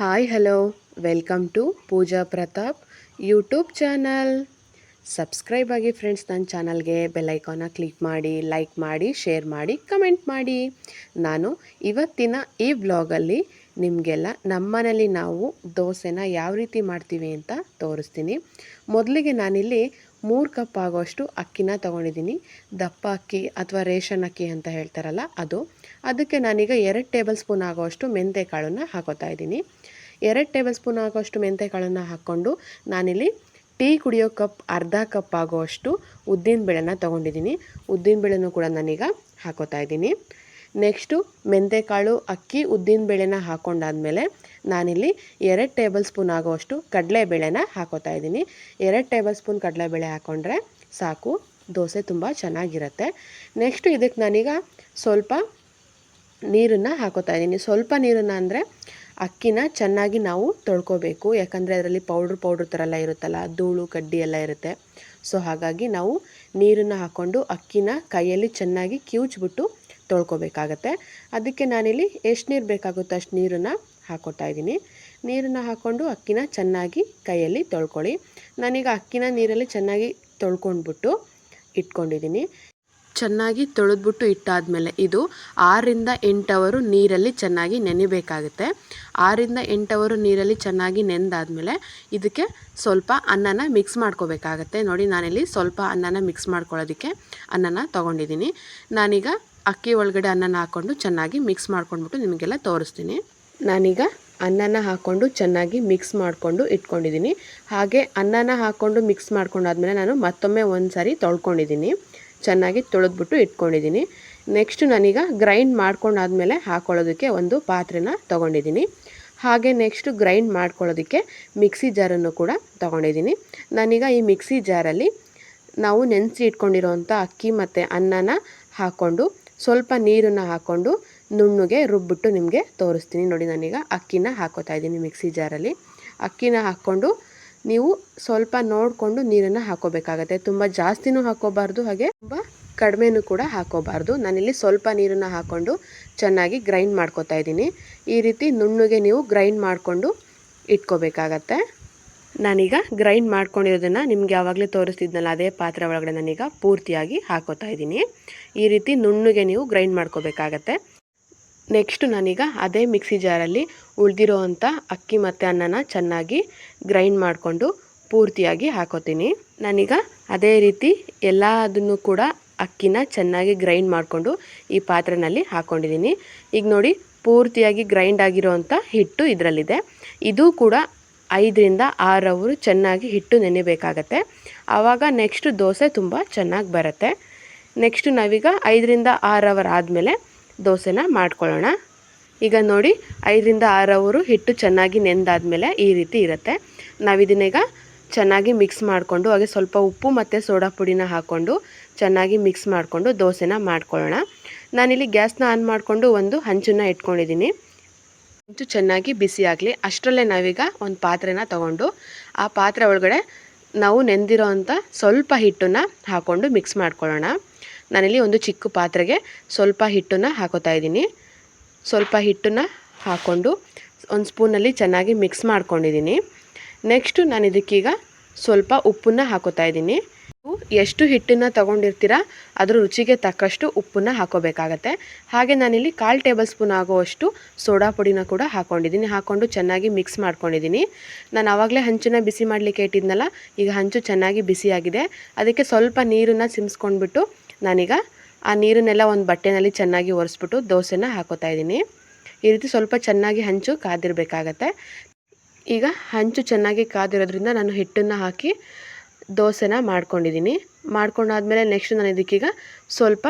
Hi hello welcome to Pooja Pratap YouTube channel subscribe ಆಗಿ friends ನನ್ನ ಚಾನಲ್ಗೆ ಬೆಲ್ಲೈಕಾನ ಕ್ಲಿಕ್ ಮಾಡಿ ಲೈಕ್ ಮಾಡಿ ಶೇರ್ ಮಾಡಿ ಕಮೆಂಟ್ ಮಾಡಿ. ನಾನು ಇವತ್ತಿನ ಈ ವ್ಲಾಗಲ್ಲಿ ನಿಮಗೆಲ್ಲ ನಮ್ಮನೇಲಿ ನಾವು ದೋಸೆನ ಯಾವ ರೀತಿ ಮಾಡ್ತೀವಿ ಅಂತ ತೋರಿಸ್ತೀನಿ. ಮೊದಲಿಗೆ ನಾನಿಲ್ಲಿ ಮೂರು ಕಪ್ ಆಗೋಷ್ಟು ಅಕ್ಕಿನ ತೊಗೊಂಡಿದ್ದೀನಿ. ದಪ್ಪ ಅಕ್ಕಿ ಅಥವಾ ರೇಷನ್ ಅಕ್ಕಿ ಅಂತ ಹೇಳ್ತಾರಲ್ಲ ಅದು. ಅದಕ್ಕೆ ನಾನೀಗ ಎರಡು ಟೇಬಲ್ ಸ್ಪೂನ್ ಆಗೋಷ್ಟು ಮೆಂತೆ ಕಾಳನ್ನು ಹಾಕೋತಾ ಇದ್ದೀನಿ. ಎರಡು ಟೇಬಲ್ ಸ್ಪೂನ್ ಆಗೋಷ್ಟು ಮೆಂತೆ ಕಾಳನ್ನು ಹಾಕ್ಕೊಂಡು ನಾನಿಲ್ಲಿ ಟೀ ಕುಡಿಯೋ ಕಪ್, ಅರ್ಧ ಕಪ್ ಆಗೋಷ್ಟು ಉದ್ದಿನ ಬೇಳೆನ ತೊಗೊಂಡಿದ್ದೀನಿ. ಉದ್ದಿನ ಬೇಳೆನೂ ಕೂಡ ನಾನೀಗ ಹಾಕೋತಾ ಇದ್ದೀನಿ. ನೆಕ್ಸ್ಟು ಮೆಂತೆಕಾಳು, ಅಕ್ಕಿ, ಉದ್ದಿನ ಬೇಳೆನ ಹಾಕ್ಕೊಂಡಾದಮೇಲೆ ನಾನಿಲ್ಲಿ ಎರಡು ಟೇಬಲ್ ಸ್ಪೂನ್ ಆಗೋಷ್ಟು ಕಡಲೆಬೇಳೆನ ಹಾಕೋತಾ ಇದ್ದೀನಿ. ಎರಡು ಟೇಬಲ್ ಸ್ಪೂನ್ ಕಡಲೆಬೇಳೆ ಹಾಕ್ಕೊಂಡ್ರೆ ಸಾಕು, ದೋಸೆ ತುಂಬ ಚೆನ್ನಾಗಿರುತ್ತೆ. ನೆಕ್ಸ್ಟು ಇದಕ್ಕೆ ನಾನೀಗ ಸ್ವಲ್ಪ ನೀರನ್ನು ಹಾಕೋತಾ ಇದ್ದೀನಿ. ಸ್ವಲ್ಪ ನೀರನ್ನು ಅಂದರೆ ಅಕ್ಕಿನ ಚೆನ್ನಾಗಿ ನಾವು ತೊಳ್ಕೊಬೇಕು. ಯಾಕಂದರೆ ಅದರಲ್ಲಿ ಪೌಡ್ರ್ ಪೌಡ್ರ್ ಥರ ಎಲ್ಲ ಇರುತ್ತಲ್ಲ, ಧೂಳು, ಕಡ್ಡಿ ಎಲ್ಲ ಇರುತ್ತೆ. ಸೊ ಹಾಗಾಗಿ ನಾವು ನೀರನ್ನು ಹಾಕ್ಕೊಂಡು ಅಕ್ಕಿನ ಕೈಯಲ್ಲಿ ಚೆನ್ನಾಗಿ ಕಿವುಚ್ಬಿಟ್ಟು ತೊಳ್ಕೊಬೇಕಾಗತ್ತೆ. ಅದಕ್ಕೆ ನಾನಿಲ್ಲಿ ಎಷ್ಟು ನೀರು ಬೇಕಾಗುತ್ತೋ ಅಷ್ಟು ನೀರನ್ನು ಹಾಕೋತಾ ಇದ್ದೀನಿ. ನೀರನ್ನು ಹಾಕ್ಕೊಂಡು ಅಕ್ಕಿನ ಚೆನ್ನಾಗಿ ಕೈಯಲ್ಲಿ ತೊಳ್ಕೊಳ್ಳಿ. ನಾನೀಗ ಅಕ್ಕಿನ ನೀರಲ್ಲಿ ಚೆನ್ನಾಗಿ ತೊಳ್ಕೊಂಡ್ಬಿಟ್ಟು ಇಟ್ಕೊಂಡಿದ್ದೀನಿ. ಚೆನ್ನಾಗಿ ತೊಳೆದ್ಬಿಟ್ಟು ಇಟ್ಟಾದಮೇಲೆ ಇದು ಆರರಿಂದ ಎಂಟು ಅವರು ನೀರಲ್ಲಿ ಚೆನ್ನಾಗಿ ನೆನೆಬೇಕಾಗುತ್ತೆ. ಆರರಿಂದ ಎಂಟು ಅವರು ನೀರಲ್ಲಿ ಚೆನ್ನಾಗಿ ನೆನೆದಾದ್ಮೇಲೆ ಇದಕ್ಕೆ ಸ್ವಲ್ಪ ಅನ್ನನ ಮಿಕ್ಸ್ ಮಾಡ್ಕೋಬೇಕಾಗತ್ತೆ. ನೋಡಿ, ನಾನಿಲ್ಲಿ ಸ್ವಲ್ಪ ಅನ್ನನ ಮಿಕ್ಸ್ ಮಾಡ್ಕೊಳ್ಳೋದಕ್ಕೆ ಅನ್ನನ ತೊಗೊಂಡಿದ್ದೀನಿ. ನಾನೀಗ ಅಕ್ಕಿ ಒಳಗಡೆ ಅನ್ನನ ಹಾಕ್ಕೊಂಡು ಚೆನ್ನಾಗಿ ಮಿಕ್ಸ್ ಮಾಡ್ಕೊಂಡ್ಬಿಟ್ಟು ನಿಮಗೆಲ್ಲ ತೋರಿಸ್ತೀನಿ. ನಾನೀಗ ಅನ್ನನ ಹಾಕ್ಕೊಂಡು ಚೆನ್ನಾಗಿ ಮಿಕ್ಸ್ ಮಾಡಿಕೊಂಡು ಇಟ್ಕೊಂಡಿದ್ದೀನಿ. ಹಾಗೆ ಅನ್ನನ ಹಾಕ್ಕೊಂಡು ಮಿಕ್ಸ್ ಮಾಡ್ಕೊಂಡಾದ್ಮೇಲೆ ನಾನು ಮತ್ತೊಮ್ಮೆ ಒಂದು ಸಾರಿ ತೊಳ್ಕೊಂಡಿದ್ದೀನಿ. ಚೆನ್ನಾಗಿ ತೊಳೆದ್ಬಿಟ್ಟು ಇಟ್ಕೊಂಡಿದ್ದೀನಿ. ನೆಕ್ಸ್ಟ್ ನಾನೀಗ ಗ್ರೈಂಡ್ ಮಾಡ್ಕೊಂಡಾದ್ಮೇಲೆ ಹಾಕೊಳ್ಳೋದಕ್ಕೆ ಒಂದು ಪಾತ್ರೆನ ತೊಗೊಂಡಿದ್ದೀನಿ. ಹಾಗೆ ನೆಕ್ಸ್ಟು ಗ್ರೈಂಡ್ ಮಾಡ್ಕೊಳ್ಳೋದಕ್ಕೆ ಮಿಕ್ಸಿ ಜಾರನ್ನು ಕೂಡ ತೊಗೊಂಡಿದ್ದೀನಿ. ನಾನೀಗ ಈ ಮಿಕ್ಸಿ ಜಾರಲ್ಲಿ ನಾವು ನೆನೆಸಿ ಇಟ್ಕೊಂಡಿರೋವಂಥ ಅಕ್ಕಿ ಮತ್ತು ಅನ್ನನ ಹಾಕ್ಕೊಂಡು ಸ್ವಲ್ಪ ನೀರನ್ನು ಹಾಕ್ಕೊಂಡು ನುಣ್ಣಗೆ ರುಬ್ಬಿಟ್ಟು ನಿಮಗೆ ತೋರಿಸ್ತೀನಿ. ನೋಡಿ ನಾನೀಗ ಅಕ್ಕಿನ ಹಾಕೋತಾ ಇದ್ದೀನಿ ಮಿಕ್ಸಿ ಜಾರಲ್ಲಿ ಅಕ್ಕಿನ ಹಾಕ್ಕೊಂಡು ನೀವು ಸ್ವಲ್ಪ ನೋಡಿಕೊಂಡು ನೀರನ್ನು ಹಾಕೋಬೇಕಾಗತ್ತೆ. ತುಂಬ ಜಾಸ್ತಿನೂ ಹಾಕೋಬಾರ್ದು, ಹಾಗೆ ತುಂಬ ಕಡಿಮೆನೂ ಕೂಡ ಹಾಕೋಬಾರ್ದು. ನಾನಿಲ್ಲಿ ಸ್ವಲ್ಪ ನೀರನ್ನು ಹಾಕ್ಕೊಂಡು ಚೆನ್ನಾಗಿ ಗ್ರೈಂಡ್ ಮಾಡ್ಕೋತಾ ಇದ್ದೀನಿ. ಈ ರೀತಿ ನುಣ್ಣಗೆ ನೀವು ಗ್ರೈಂಡ್ ಮಾಡಿಕೊಂಡು ಇಟ್ಕೋಬೇಕಾಗತ್ತೆ. ನಾನೀಗ ಗ್ರೈಂಡ್ ಮಾಡ್ಕೊಂಡಿರೋದನ್ನು ನಿಮ್ಗೆ ಯಾವಾಗಲೇ ತೋರಿಸ್ತಿದ್ನಲ್ಲ, ಅದೇ ಪಾತ್ರೆ ಒಳಗಡೆ ನಾನೀಗ ಪೂರ್ತಿಯಾಗಿ ಹಾಕೋತಾ ಇದ್ದೀನಿ. ಈ ರೀತಿ ನುಣ್ಣಗೆ ನೀವು ಗ್ರೈಂಡ್ ಮಾಡ್ಕೋಬೇಕಾಗತ್ತೆ. ನೆಕ್ಸ್ಟ್ ನಾನೀಗ ಅದೇ ಮಿಕ್ಸಿ ಜಾರಲ್ಲಿ ಉಳಿದಿರೋ ಅಂಥ ಅಕ್ಕಿ ಮತ್ತು ಅನ್ನನ ಚೆನ್ನಾಗಿ ಗ್ರೈಂಡ್ ಮಾಡಿಕೊಂಡು ಪೂರ್ತಿಯಾಗಿ ಹಾಕೋತೀನಿ. ನಾನೀಗ ಅದೇ ರೀತಿ ಎಲ್ಲ ಅದನ್ನು ಕೂಡ ಅಕ್ಕಿನ ಚೆನ್ನಾಗಿ ಗ್ರೈಂಡ್ ಮಾಡಿಕೊಂಡು ಈ ಪಾತ್ರೆಯಲ್ಲಿ ಹಾಕ್ಕೊಂಡಿದ್ದೀನಿ ಈಗ ನೋಡಿ ಪೂರ್ತಿಯಾಗಿ ಗ್ರೈಂಡ್ ಆಗಿರೋ ಅಂಥ ಹಿಟ್ಟು ಇದರಲ್ಲಿದೆ. ಇದು ಕೂಡ ಐದರಿಂದ ಆರು ಅವರು ಚೆನ್ನಾಗಿ ಹಿಟ್ಟು ನೆನೆಬೇಕಾಗತ್ತೆ. ಆವಾಗ ನೆಕ್ಸ್ಟ್ ದೋಸೆ ತುಂಬ ಚೆನ್ನಾಗಿ ಬರುತ್ತೆ. ನೆಕ್ಸ್ಟು ನಾವೀಗ ಐದರಿಂದ ಆರು ಅವರ್ ಆದಮೇಲೆ ದೋಸೆನ ಮಾಡ್ಕೊಳ್ಳೋಣ. ಈಗ ನೋಡಿ, ಐದರಿಂದ ಆರು ಅವರು ಹಿಟ್ಟು ಚೆನ್ನಾಗಿ ನೆಂದಾದ್ಮೇಲೆ ಈ ರೀತಿ ಇರುತ್ತೆ. ನಾವಿದನ್ನೀಗ ಚೆನ್ನಾಗಿ ಮಿಕ್ಸ್ ಮಾಡಿಕೊಂಡು, ಹಾಗೆ ಸ್ವಲ್ಪ ಉಪ್ಪು ಮತ್ತು ಸೋಡಾ ಪುಡಿನ ಹಾಕ್ಕೊಂಡು ಚೆನ್ನಾಗಿ ಮಿಕ್ಸ್ ಮಾಡಿಕೊಂಡು ದೋಸೆನ ಮಾಡ್ಕೊಳ್ಳೋಣ. ನಾನಿಲ್ಲಿ ಗ್ಯಾಸ್ನ ಆನ್ ಮಾಡಿಕೊಂಡು ಒಂದು ಹಂಚನ್ನು ಇಟ್ಕೊಂಡಿದ್ದೀನಿ. ಹಂಚು ಚೆನ್ನಾಗಿ ಬಿಸಿ ಆಗಲಿ. ಅಷ್ಟರಲ್ಲೇ ನಾವೀಗ ಒಂದು ಪಾತ್ರೆನ ತಗೊಂಡು, ಆ ಪಾತ್ರೆ ಒಳಗಡೆ ನಾವು ನೆಂದಿರೋ ಸ್ವಲ್ಪ ಹಿಟ್ಟನ್ನು ಹಾಕ್ಕೊಂಡು ಮಿಕ್ಸ್ ಮಾಡ್ಕೊಳ್ಳೋಣ. ನಾನಿಲ್ಲಿ ಒಂದು ಚಿಕ್ಕ ಪಾತ್ರೆಗೆ ಸ್ವಲ್ಪ ಹಿಟ್ಟನ್ನು ಹಾಕೋತಾ ಇದ್ದೀನಿ. ಸ್ವಲ್ಪ ಹಿಟ್ಟನ್ನು ಹಾಕ್ಕೊಂಡು ಒಂದು ಸ್ಪೂನಲ್ಲಿ ಚೆನ್ನಾಗಿ ಮಿಕ್ಸ್ ಮಾಡ್ಕೊಂಡಿದ್ದೀನಿ. ನೆಕ್ಸ್ಟು ನಾನು ಇದಕ್ಕೀಗ ಸ್ವಲ್ಪ ಉಪ್ಪನ್ನು ಹಾಕೋತಾ ಇದ್ದೀನಿ. ಎಷ್ಟು ಹಿಟ್ಟನ್ನು ತೊಗೊಂಡಿರ್ತೀರ ಅದರ ರುಚಿಗೆ ತಕ್ಕಷ್ಟು ಉಪ್ಪನ್ನು ಹಾಕೋಬೇಕಾಗತ್ತೆ. ಹಾಗೆ ನಾನಿಲ್ಲಿ ಕಾಲು ಟೇಬಲ್ ಸ್ಪೂನ್ ಆಗುವಷ್ಟು ಸೋಡಾ ಪುಡಿನ ಕೂಡ ಹಾಕ್ಕೊಂಡಿದ್ದೀನಿ ಹಾಕ್ಕೊಂಡು ಚೆನ್ನಾಗಿ ಮಿಕ್ಸ್ ಮಾಡ್ಕೊಂಡಿದ್ದೀನಿ. ನಾನು ಆವಾಗಲೇ ಹಂಚನ್ನ ಬಿಸಿ ಮಾಡಲಿಕ್ಕೆ ಇಟ್ಟಿದ್ನಲ್ಲ, ಈಗ ಹಂಚು ಚೆನ್ನಾಗಿ ಬಿಸಿಯಾಗಿದೆ. ಅದಕ್ಕೆ ಸ್ವಲ್ಪ ನೀರನ್ನು ಸಿಮ್ಸ್ಕೊಂಡ್ಬಿಟ್ಟು ನಾನೀಗ ಆ ನೀರನ್ನೆಲ್ಲ ಒಂದು ಬಟ್ಟೆನಲ್ಲಿ ಚೆನ್ನಾಗಿ ಒರೆಸ್ಬಿಟ್ಟು ದೋಸೆನ ಹಾಕೋತಾ ಇದ್ದೀನಿ. ಈ ರೀತಿ ಸ್ವಲ್ಪ ಚೆನ್ನಾಗಿ ಹಂಚು ಕಾದಿರಬೇಕಾಗತ್ತೆ. ಈಗ ಹಂಚು ಚೆನ್ನಾಗಿ ಕಾದಿರೋದ್ರಿಂದ ನಾನು ಹಿಟ್ಟನ್ನು ಹಾಕಿ ದೋಸೆನ ಮಾಡ್ಕೊಂಡಿದ್ದೀನಿ. ಮಾಡ್ಕೊಂಡಾದ್ಮೇಲೆ ನೆಕ್ಸ್ಟ್ ನಾನು ಇದಕ್ಕೀಗ ಸ್ವಲ್ಪ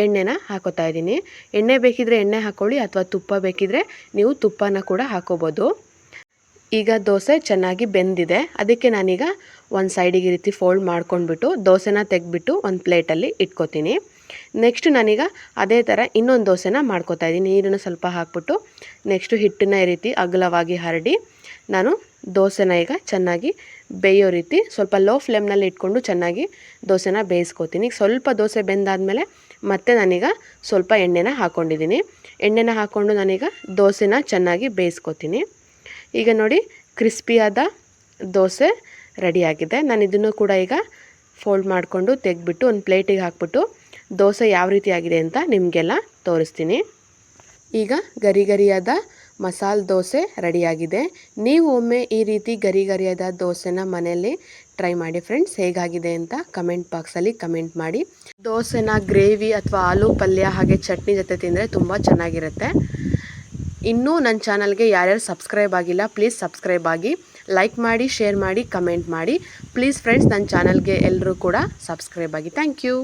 ಎಣ್ಣೆನ ಹಾಕೋತಾ ಇದ್ದೀನಿ. ಎಣ್ಣೆ ಬೇಕಿದ್ರೆ ಎಣ್ಣೆ ಹಾಕ್ಕೊಳ್ಳಿ ಅಥವಾ ತುಪ್ಪ ಬೇಕಿದ್ರೆ ನೀವು ತುಪ್ಪನ ಕೂಡ ಹಾಕೋಬೋದು. ಈಗ ದೋಸೆ ಚೆನ್ನಾಗಿ ಬೆಂದಿದೆ. ಅದಕ್ಕೆ ನಾನೀಗ ಒಂದು ಸೈಡಿಗೆ ಈ ರೀತಿ ಫೋಲ್ಡ್ ಮಾಡ್ಕೊಂಡ್ಬಿಟ್ಟು ದೋಸೆನ ತೆಗೆದ್ಬಿಟ್ಟು ಒಂದು ಪ್ಲೇಟಲ್ಲಿ ಇಟ್ಕೋತೀನಿ. ನೆಕ್ಸ್ಟ್ ನಾನೀಗ ಅದೇ ಥರ ಇನ್ನೊಂದು ದೋಸೆನ ಮಾಡ್ಕೋತಾ ಇದ್ದೀನಿ. ನೀರನ್ನು ಸ್ವಲ್ಪ ಹಾಕ್ಬಿಟ್ಟು ನೆಕ್ಸ್ಟು ಹಿಟ್ಟನ್ನ ಈ ರೀತಿ ಅಗಲವಾಗಿ ಹರಡಿ ನಾನು ದೋಸೆನ ಈಗ ಚೆನ್ನಾಗಿ ಬೇಯೋ ರೀತಿ ಸ್ವಲ್ಪ ಲೋ ಫ್ಲೇಮ್ನಲ್ಲಿ ಇಟ್ಕೊಂಡು ಚೆನ್ನಾಗಿ ದೋಸೆನ ಬೇಯಿಸ್ಕೋತೀನಿ. ಸ್ವಲ್ಪ ದೋಸೆ ಬೆಂದಾದಮೇಲೆ ಮತ್ತೆ ನಾನೀಗ ಸ್ವಲ್ಪ ಎಣ್ಣೆನ ಹಾಕ್ಕೊಂಡಿದ್ದೀನಿ ಎಣ್ಣೆನ ಹಾಕ್ಕೊಂಡು ನಾನೀಗ ದೋಸೆನ ಚೆನ್ನಾಗಿ ಬೇಯಿಸ್ಕೋತೀನಿ. ಈಗ ನೋಡಿ ಕ್ರಿಸ್ಪಿಯಾದ ದೋಸೆ ರೆಡಿಯಾಗಿದೆ. ನಾನು ಇದನ್ನು ಕೂಡ ಈಗ ಫೋಲ್ಡ್ ಮಾಡಿಕೊಂಡು ತೆಗೆದ್ಬಿಟ್ಟು ಒಂದು ಪ್ಲೇಟಿಗೆ ಹಾಕ್ಬಿಟ್ಟು ದೋಸೆ ಯಾವ ರೀತಿ ಆಗಿದೆ ಅಂತ ನಿಮಗೆಲ್ಲ ತೋರಿಸ್ತೀನಿ. ಈಗ ಗರಿ ಗರಿಯಾದ ಮಸಾಲೆ ದೋಸೆ ರೆಡಿಯಾಗಿದೆ. ನೀವು ಒಮ್ಮೆ ಈ ರೀತಿ ಗರಿ ಗರಿಯಾದ ದೋಸೆನ ಮನೆಯಲ್ಲಿ ಟ್ರೈ ಮಾಡಿ ಫ್ರೆಂಡ್ಸ್, ಹೇಗಾಗಿದೆ ಅಂತ ಕಮೆಂಟ್ ಬಾಕ್ಸಲ್ಲಿ ಕಮೆಂಟ್ ಮಾಡಿ. ದೋಸೆನ ಗ್ರೇವಿ ಅಥವಾ ಆಲೂ ಪಲ್ಯ ಹಾಗೆ ಚಟ್ನಿ ಜೊತೆ ತಿಂದರೆ ತುಂಬ ಚೆನ್ನಾಗಿರುತ್ತೆ. ಇನ್ನೂ ನನ್ನ ಚಾನಲ್ಗೆ ಯಾರ್ಯಾರು ಸಬ್ಸ್ಕ್ರೈಬ್ ಆಗಿಲ್ಲ ಪ್ಲೀಸ್ ಸಬ್ಸ್ಕ್ರೈಬ್ ಆಗಿ ಲೈಕ್ ಮಾಡಿ ಶೇರ್ ಮಾಡಿ ಕಮೆಂಟ್ ಮಾಡಿ. ಪ್ಲೀಸ್ ಫ್ರೆಂಡ್ಸ್ ನನ್ನ ಚಾನಲ್ಗೆ ಎಲ್ಲರೂ ಕೂಡ ಸಬ್ಸ್ಕ್ರೈಬ್ ಆಗಿ. Thank you